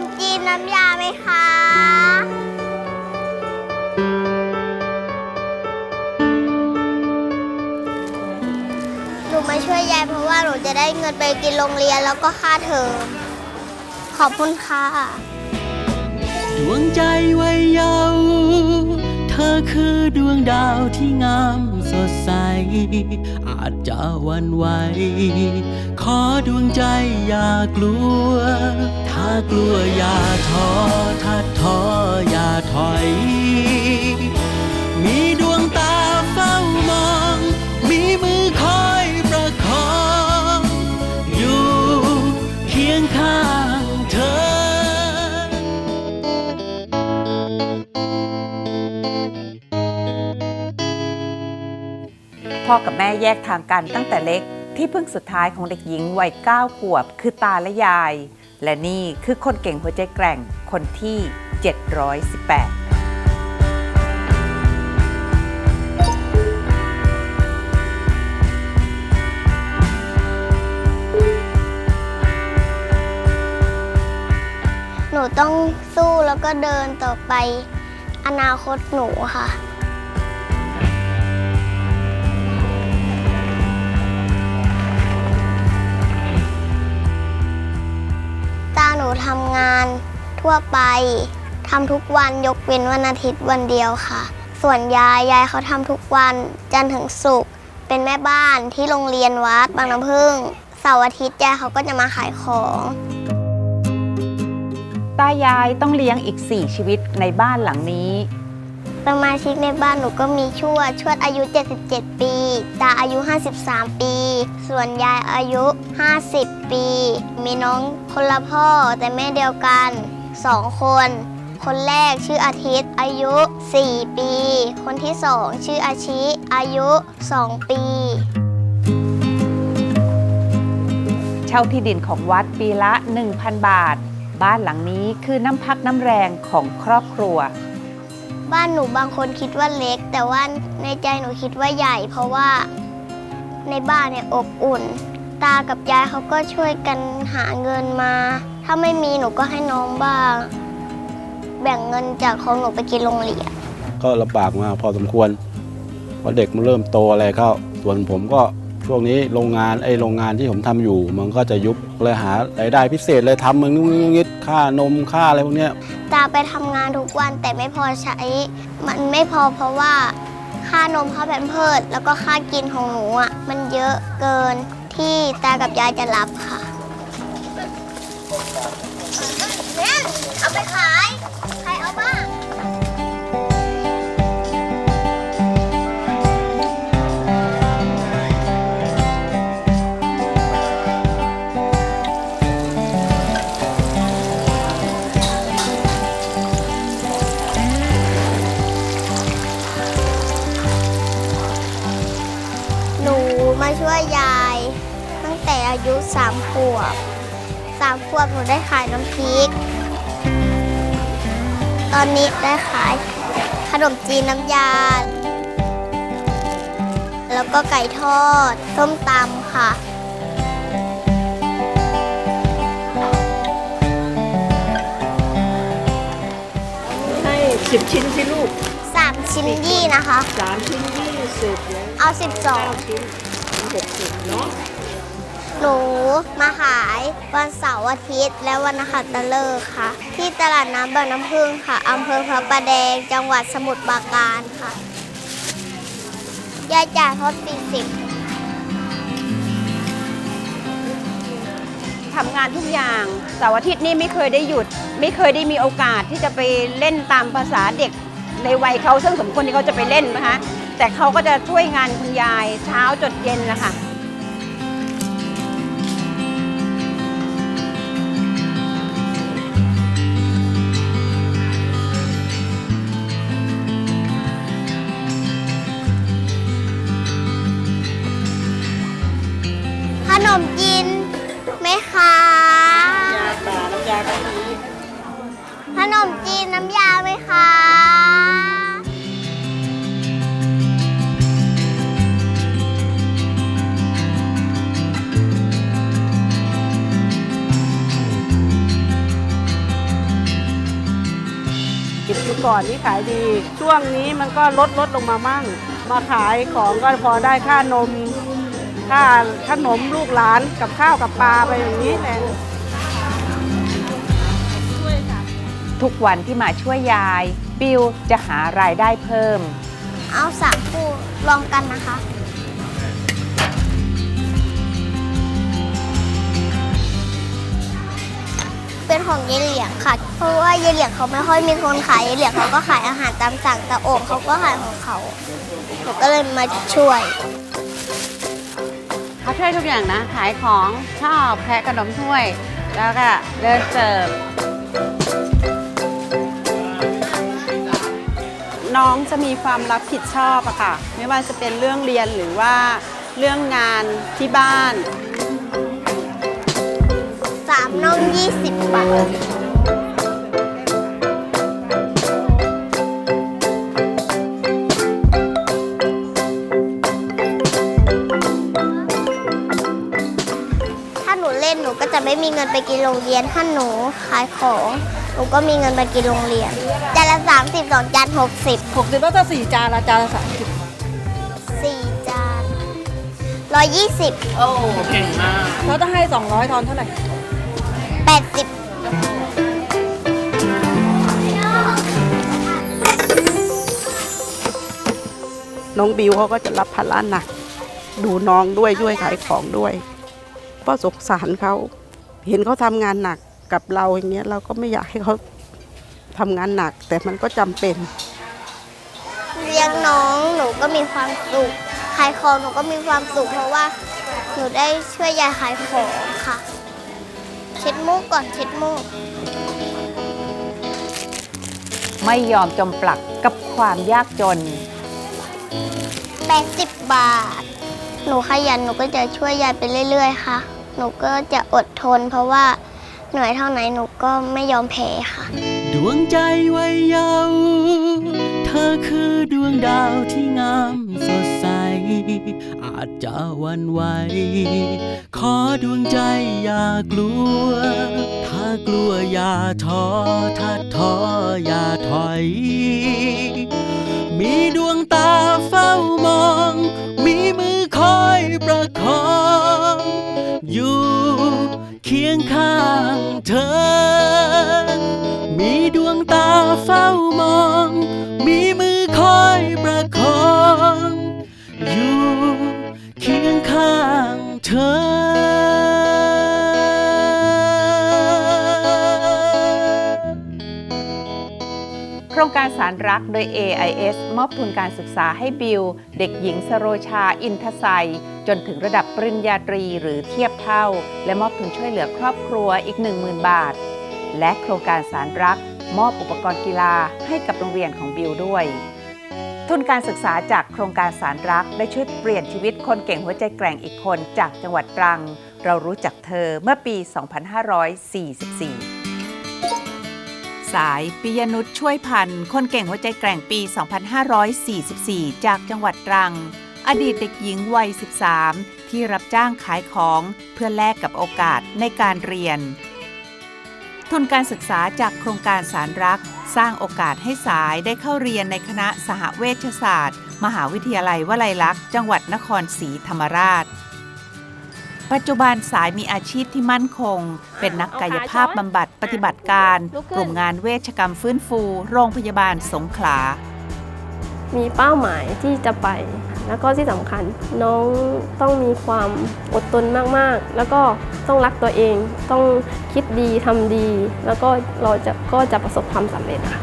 มจีนน้ำยาไหมคะหนูมาช่วยยายเพราะว่าหนูจะได้เงินไปกินโรงเรียนแล้วก็ค่าเทอมขอบคุณค่ะดวงใจวัยเยาว์เธอคือดวงดาวที่งามสดใส อาจจะหวันไหว ขอดวงใจอย่ากลัวากลัวอย่าท้อถ้าท้ออย่าถอย มีดวงตาเฝ้ามอง มีมือคอยประคอง อยู่เคียงข้างเธอ พ่อกับแม่แยกทางกันตั้งแต่เล็กที่พึ่งสุดท้ายของเด็กหญิงวัย9ขวบ คือตาและยาย และนี่คือคนเก่งหัวใจแกร่งคนที่ 718หนูต้องสู้แล้วก็เดินต่อไป อนาคตหนูค่ะ หนูทำงานทั่วไปทำทุกวันยกเว้นวันอาทิตย์วันเดียวค่ะ ส่วนยายยายเขาทำทุกวันจันทร์ถึงศุกร์เป็นแม่บ้านที่โรงเรียนวัดบางน้ำพึ่งเสาร์อาทิตย์ยายเขาก็จะมาขายของตายายต้องเลี้ยงอีก 4 ชีวิตในบ้านหลังนี้ สมาชิกในบ้านหนูก็มีชวด ชวดอายุ 77 ปี ตาอายุ 53 ปี ส่วนยายอายุ 50 ปี มีน้องคนละพ่อแต่แม่เดียวกัน 2 คน คนแรกชื่ออาทิตย์ อายุ 4 ปี คนที่2ชื่ออาชิ อายุ 2 ปีเช่าที่ดินของวัดปีละ 1,000 บาท บ้านหลังนี้คือน้ำพักน้ำแรงของครอบครัว บ้านหนูบางคนคิดว่าเล็ก แต่ว่าในใจหนูคิดว่าใหญ่ เพราะว่าในบ้านเนี่ยอบอุ่น ตากับยายเขาก็ช่วยกันหาเงินมา ถ้าไม่มีหนูก็ให้น้องบ้าง แบ่งเงินจากของหนูไปกินโรงเรียนก็ลำบากมาพอสมควรเพราะเด็กมันเริ่มโตอะไรเข้าส่วนผมก็ช่วงนี้โรงงานไอ้โรงงานที่ผมทำอยู่ มันก็จะยุบเลยหารายได้พิเศษเลยทำมึงนู่นนี่นิด ค่านมค่าอะไรพวกเนี้ยตาไปทำงานทุกวันแต่ไม่พอใช้ มันไม่พอเพราะว่า ค่านมค่าแผ่นเพิดแล้วก็ค่ากินของหนูอะ มันเยอะเกินที่ตากับยายจะรับค่ะเนี่ยเอาไปขาย ใครเอาบ้าง วบสามขวบหนูได้ขายน้ำพริก ตอนนี้ได้ขายขนมจีนน้ำยา แล้วก็ไก่ทอด ส้มตำค่ะให้สิบชิ้นสิลูกสามชิ้นยี่นะคะ สามชิ้นยี่สิบแล้วเอาสิบสองเก้าชิ้นหกสิบเนาะ หนูมาขายวันเสาร์อาทิตย์ และวันอังคารตะเลิกษ์ค่ะ ที่ตลาดน้ำบางน้ำพึ่งค่ะอำเภอพระประแดง จังหวัดสมุทรปราการค่ะยายจ่ายทดปีสิบทำงานทุกอย่างเสาร์อาทิตย์นี่ไม่เคยได้หยุด ไม่เคยได้มีโอกาสที่จะไปเล่นตามภาษาเด็กในวัยเขาซึ่งสมควรที่เขาจะไปเล่นนะคะแต่เขาก็จะช่วยงานคุณยายเช้าจดเย็นนะคะ ก่อนนี่ขายดี ช่วงนี้มันก็ลดลดลงมามั่ง มาขายของก็พอได้ค่านม ค่าขนมลูกหลานกับข้าวกับปลาไปอย่างนี้แหละทุกวันที่มาช่วยยาย บิวจะหารายได้เพิ่ม เอาสามคู่รวมกันนะคะ ของเยายเหลียงค่ะ เพราะว่าเยายเหลียงเขาไม่ค่อยมีคนขายเยายเหลียงเขาก็ขายอาหารตามสั่งแต่โอ่งเขาก็ขายของเขาหนูก็เลยมาช่วยเขาช่วยทุกอย่างนะ ขายของชอบแพ็คขนมถ้วย แล้วก็เดินเสิร์ฟน้องจะมีความรับผิดชอบอะค่ะ ไม่ว่าจะเป็นเรื่องเรียนหรือว่าเรื่องงานที่บ้านามน่อง20บาทถ้าหนูเล่นหนูก็จะไม่มีเงินไปกินโรงเรียน ถ้าหนูขายของ หนูก็มีเงินไปกินโรงเรียน จานละ30สองจาน60 60แล้วถ้าสี่จานละจานละสามสิบสี่จานร้อยยี่สิบแล้วถ้าให้200ทอนเท่าไหร่ แปดสิบน้องบิวเขาก็จะรับภาระหนัก ดูน้องด้วยช่วยขายของด้วยเพราะสงสารเขา เห็นเขาทำงานหนักกับเราอย่างเงี้ยเราก็ไม่อยากให้เขาทำงานหนัก แต่มันก็จำเป็น เลี้ยงน้องหนูก็มีความสุขขายของหนูก็มีความสุขเพราะว่าหนูได้ช่วยยายขายของค่ะเช็ดมูกก่อนเช็ดมูก ไม่ยอมจมปลักกับความยากจน 80 บาท หนูขยันหนูก็จะช่วยยายไปเรื่อย ๆ ค่ะ หนูก็จะอดทน เพราะว่าเหนื่อยเท่าไหนหนูก็ไม่ยอมแพ้ค่ะ ดวงใจวัยเยาว์เธอคือดวงดาวที่งามสดใส อาจจะวันไหว ขอดวงใจอย่ากลัว ถ้ากลัวอย่าท้อ ถ้าท้ออย่าถอย มีดวงตาเฝ้ามอง มีมือคอยประคอง อยู่เคียงข้างเธอ มีดวงตาเฝ้ามอง ครงการสารรักโดย AIS มอบทุนการศึกษาให้บิว เด็กหญิงสโรชา อินทไซยจนถึงระดับปริญญาตรีหรือเทียบเท่า และมอบทุนช่วยเหลือครอบครัวอีก 10,000 บาท และโครงการสารรัก มอบอุปกรณ์กีฬาให้กับโรงเรียนของบิวด้วย ทุนการศึกษาจากโครงการสารรักได้ช่วยเปลี่ยนชีวิตคนเก่งหัวใจแกร่งอีกคนจากจังหวัดตรัง เรารู้จักเธอเมื่อปี 2544 สายปิยนุชช่วยพันธ์คนเก่งหัวใจแกร่งปี 2544 จากจังหวัดตรัง อดีตเด็กหญิงวัย 13 ที่รับจ้างขายของเพื่อแลกกับโอกาสในการเรียน ทุนการศึกษาจากโครงการสารรัก สร้างโอกาสให้สายได้เข้าเรียนในคณะสหเวชศาสตร์ มหาวิทยาลัยวลัยลักษณ์ จังหวัดนครศรีธรรมราช ปัจจุบันสายมีอาชีพที่มั่นคง เป็นนักกายภาพบำบัดปฏิบัติการ กลุ่มงานเวชกรรมฟื้นฟู โรงพยาบาลสงขลา มีเป้าหมายที่จะไป แล้วก็ที่สำคัญน้องต้องมีความอดทนมากๆ แล้วก็ต้องรักตัวเอง ต้องคิดดีทำดี แล้วก็เราจะก็จะประสบความสำเร็จค่ะ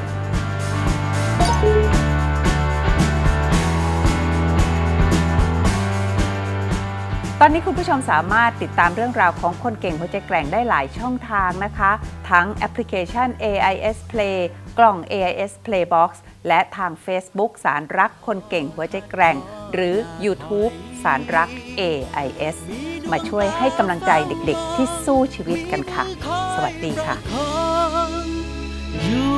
ตอนนี้คุณผู้ชมสามารถติดตามเรื่องราวของคนเก่งหัวใจแกร่งได้หลายช่องทางนะคะ ทั้งแอปพลิเคชัน AIS Play กล่อง AIS Playbox และทาง Facebook สารรักคนเก่งหัวใจแกร่ง หรือ YouTube สารรัก AIS มาช่วยให้กำลังใจเด็กๆ ที่สู้ชีวิตกันค่ะ สวัสดีค่ะ อยู่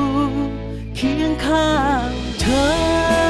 เคียงข้าง